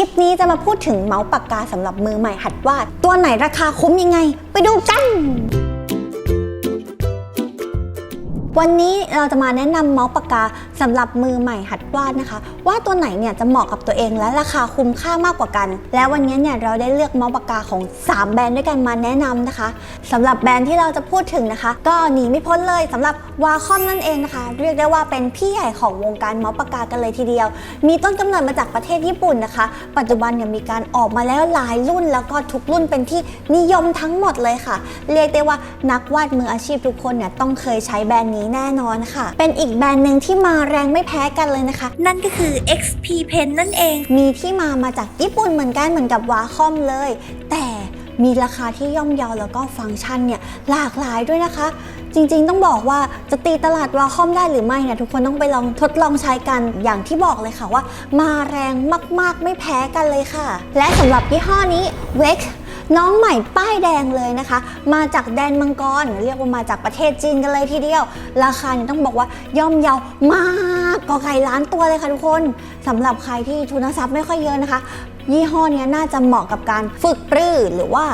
คลิปนี้จะมาพูดถึงเมาส์ปากกาสำหรับมือใหม่หัดวาด ตัวไหนราคาคุ้มยังไง ไปดูกัน วันนี้เราจะมาแนะนำเมาส์ปากกาสำหรับมือใหม่หัดวาดนะคะ ว่าตัวไหนเนี่ยจะเหมาะกับตัวเองและราคาคุ้มค่ามากกว่ากัน และวันนี้เนี่ยเราได้เลือกเมาส์ปากกาของ 3 แบรนด์ด้วยกันมาแนะนำนะคะสำหรับแบรนด์ที่เราจะพูดถึงนะคะ ก็หนีไม่พ้นเลยสำหรับวาคอมนั่นเองนะคะ เรียกได้ว่าเป็นพี่ใหญ่ของวงการเมาส์ปากกากันเลยทีเดียว มีต้นกำเนิดมาจากประเทศญี่ปุ่นนะคะ ปัจจุบันเนี่ยมีการออกมาแล้วหลายรุ่น แล้วก็ทุกรุ่นเป็นที่นิยมทั้งหมดเลยค่ะ เรียกได้ว่านักวาดมืออาชีพทุกคนเนี่ยต้องเคยใช้แบรนด์นี้แน่นอนค่ะ เป็นอีกแบรนด์หนึ่งที่มาแรงไม่แพ้กันเลยนะคะ นั่นก็คือ XP Pen นั่นเอง มีที่มามาจากญี่ปุ่นเหมือนกันเหมือนกับวาคอมเลย แต่มีราคาที่ย่อมเยาแล้วก็ฟังก์ชันเนี่ยหลากหลายด้วยนะคะ จริงๆ ต้องบอกว่าจะตีตลาดวาคอมได้หรือไม่เนี่ยทุกคนต้องไปลองทดลองใช้กันอย่างที่บอกเลยค่ะว่า มาแรงมากๆไม่แพ้กันเลยค่ะ และสำหรับยี่ห้อนี้ w e x น้องใหม่ป้ายแดงเลยนะคะ มาจากแดนมังกร เรียกว่ามาจากประเทศจีนกันเลยทีเดียว ราคาเนี่ยต้องบอกว่าย่อมเยาวมากก็ไก่ล้านตัวเลยค่ะทุกคนสำหรับใครที่ทุนทรัพย์ไม่ค่อยเยอะนะคะ ยี่ห้อนี้น่าจะเหมาะกับการฝึกปรือหรือว่า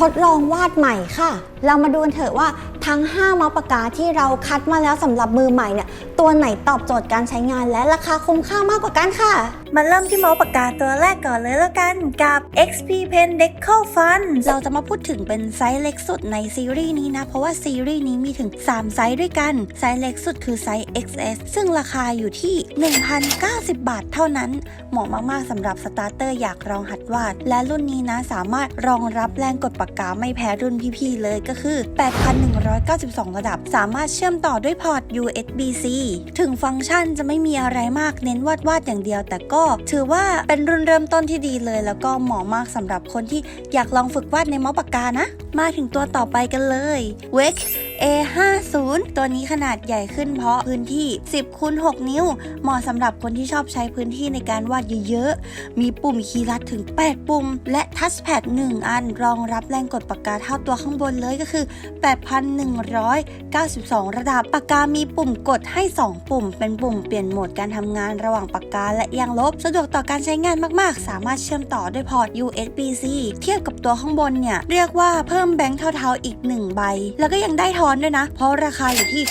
ทดลองวาดใหม่ค่ะ เรามาดูกันเถอะว่า ทั้ง 5 เมาส์ปากกาที่เราคัดมาแล้วสำหรับมือใหม่เนี่ยตัวไหนตอบโจทย์การใช้งานและราคาคุ้มค่ามากกว่ากันค่ะ มาเริ่มที่เมาส์ปากกาตัวแรกก่อนเลยแล้วกันกับ XP Pen Decal Fun เราจะมาพูดถึงเป็นไซส์เล็กสุดในซีรีส์นี้นะ เพราะว่าซีรีส์นี้มีถึง 3 ไซส์ด้วยกัน ไซส์เล็กสุดคือไซส์ XS ซึ่งราคาอยู่ที่ 1,090 บาทเท่านั้น เหมาะมากๆสำหรับสตาร์เตอร์อยากลองหัดวาด และรุ่นนี้นะสามารถรองรับแรงกดปากกาไม่แพ้รุ่นพี่ๆเลยก็คือ192 ระดับ สามารถเชื่อมต่อด้วยพอร์ต USB-C ถึงฟังก์ชันจะไม่มีอะไรมากเน้นวาดวาดๆอย่างเดียว แต่ก็ถือว่าเป็นรุ่นเริ่มต้นที่ดีเลย แล้วก็เหมาะมากสำหรับคนที่อยากลองฝึกวาดในมอสปากกานะ มาถึงตัวต่อไปกันเลย w e c A50 ตัวนี้ขนาดใหญ่ขึ้นเพราะพื้นที่ 10คูณ6 นิ้ว เหมาะสำหรับคนที่ชอบใช้พื้นที่ในการวาดเยอะๆ มีปุ่มคีย์ลัดถึง 8 ปุ่ม และทัชแพด1 อัน รองรับแรงกดปากกาเท่าตัวข้างบนเลยก็คือ 8,192 ระดับ ปากกามีปุ่มกดให้ 2 ปุ่ม เป็นปุ่มเปลี่ยนโหมดการทำงานระหว่างปากกาและยางลบ สะดวกต่อการใช้งานมากๆ สามารถเชื่อมต่อด้วยพอร์ต USB-C เทียบกับตัวข้างบนเนี่ยเรียกว่าเพิ่มแบงค์เทาๆอีก 1 ใบ แล้วก็ยังได้ทออนด้วยนะ เพราะราคาอยู่ที่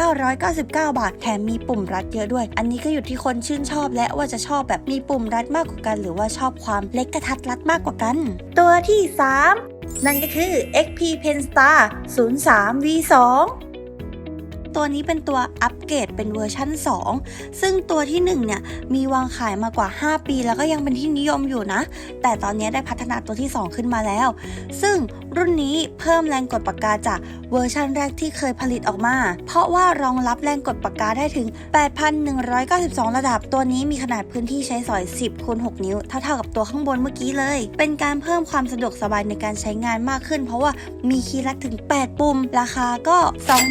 1,999 บาท แถมมีปุ่มรัดเยอะด้วย อันนี้ก็อยู่ที่คนชื่นชอบและว่าจะชอบแบบมีปุ่มรัดมากกว่ากัน หรือว่าชอบความเล็กกระทัดรัดมากกว่ากัน ตัวที่ 3 นั่นก็คือ XP Pen Star 03 V2 ตัวนี้เป็นตัวอัปเกรดเป็นเวอร์ชั่น 2 ซึ่งตัวที่ 1 เนี่ย มีวางขายมากว่า 5 ปี แล้วก็ยังเป็นที่นิยมอยู่นะ แต่ตอนนี้ได้พัฒนาตัวที่ 2 ขึ้นมาแล้ว ซึ่งรุ่นนี้เพิ่มแรงกดปากกาจากเวอร์ชันแรกที่เคยผลิตออกมา เพราะว่ารองรับแรงกดปากกาได้ถึง 8,192 ระดับ ตัวนี้มีขนาดพื้นที่ใช้สอย 10คูณ6นิ้ว เท่าๆกับตัวข้างบนเมื่อกี้เลย เป็นการเพิ่มความสะดวกสบายในการใช้งานมากขึ้น เพราะว่ามีคีย์ลัดถึง 8 ปุ่ม ราคาก็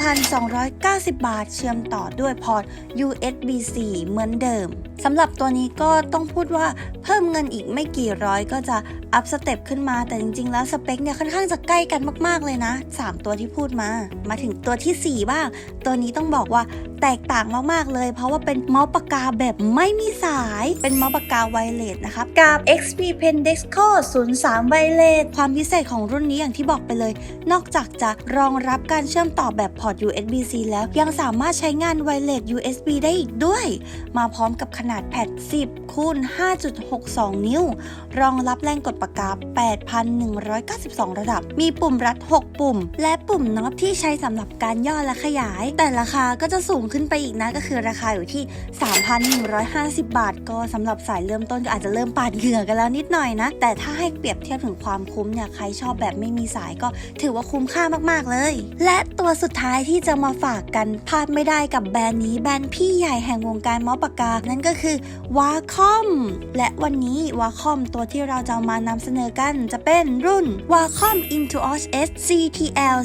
2,290 90 บาท เชื่อมต่อด้วยพอร์ต USB-C เหมือนเดิมสำหรับตัวนี้ก็ต้องพูดว่าเพิ่มเงินอีกไม่กี่ร้อยก็จะอัพสเต็ปขึ้นมาแต่จริง ๆ แล้วสเปคเนี่ยค่อนข้างจะใกล้กันมาก ๆ เลยนะ 3 ตัวที่พูดมา มาถึงตัวทีสี่4 บ้าง ตัวนี้ต้องบอกว่าแตกต่างมากๆเลย เพราะว่าเป็นเมาส์ปากกาแบบไม่มีสายเป็นเมาส์ปากกาไวเลสนะครับกับ XP Pen Dexco 03 Wireless ความพิเศษของรุ่นนี้อย่างที่บอกไปเลย นอกจากจะรองรับการเชื่อมต่อแบบพอร์ต USB-C แล้วยังสามารถใช้งานไวเลส USB ได้อีกด้วย มาพร้อมกับขนาดแผ่น10คูณ5.62 นิ้ว รองรับแรงกดปากกา 8,192 ระดับ มีปุ่มรัด 6 ปุ่ม และปุ่มน็อตที่ใช้สำหรับการย่อและขยาย แต่ราคาก็จะสูงขึ้นไปอีกนะก็คือราคาอยู่ที่ 3,150 บาท ก็สำหรับสายเริ่มต้นก็อาจจะเริ่มปาดเหงื่อกันแล้วนิดหน่อยนะ แต่ถ้าให้เปรียบเทียบถึงความคุ้มเนี่ยใครชอบแบบไม่มีสายก็ถือว่าคุ้มค่ามากๆเลย และตัวสุดท้ายที่จะมาฝากกันพลาดไม่ได้กับแบรนด์นี้แบรนด์พี่ใหญ่แห่งวงการมาส์ปากกา นั่นก็คือวาคอมและวันนี้วาคอมตัวที่เราจะมานำเสนอกันจะเป็นรุ่น Wacom Intuos S CTL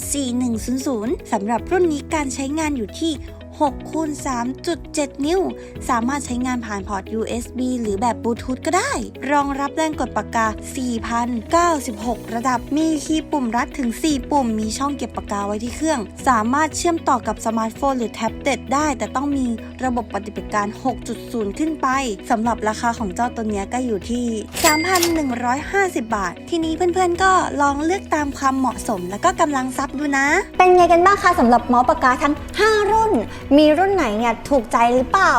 4100สำหรับรุ่นนี้การใช้งานอยู่ที่ 6คูณ3.7 นิ้ว สามารถใช้งานผ่านพอร์ต USB หรือแบบบลูทูธก็ได้ รองรับแรงกดปากกา 4,096 ระดับ มีคีย์ปุ่มรัดถึง 4 ปุ่ม มีช่องเก็บปากกาไว้ที่เครื่อง สามารถเชื่อมต่อกับสมาร์ทโฟนหรือแท็บเล็ตได้ แต่ต้องมีระบบปฏิบัติการ 6.0 ขึ้นไป สำหรับราคาของเจ้าตัวนี้ก็อยู่ที่ 3,150 บาท ทีนี้เพื่อนๆ ก็ลองเลือกตามความเหมาะสม แล้วก็กำลังทรัพย์ดูนะ เป็นไงกันบ้างคะสำหรับเมาส์ปากกาทั้ง 5 รุ่นมีรุ่นไหนเนี่ยถูกใจหรือเปล่า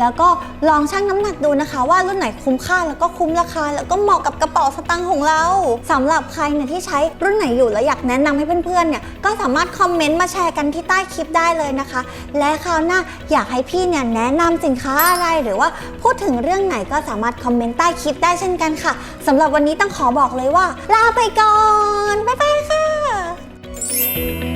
แล้วก็ลองชั่งน้ำหนักดูนะคะ ว่ารุ่นไหนคุ้มค่าแล้วก็คุ้มราคา แล้วก็เหมาะกับกระเป๋าสตางค์ของเราสำหรับใครเนี่ยที่ใช้รุ่นไหนอยู่แล้วอยากแนะนำให้เพื่อนๆเนี่ยก็สามารถคอมเมนต์มาแชร์กันที่ใต้คลิปได้เลยนะคะ และคราวหน้าอยากให้พี่เนี่ยแนะนำสินค้าอะไรหรือว่าพูดถึงเรื่องไหนก็สามารถคอมเมนต์ใต้คลิปได้เช่นกันค่ะสำหรับวันนี้ต้องขอบอกเลยว่า ลาไปก่อนบ๊ายบายค่ะ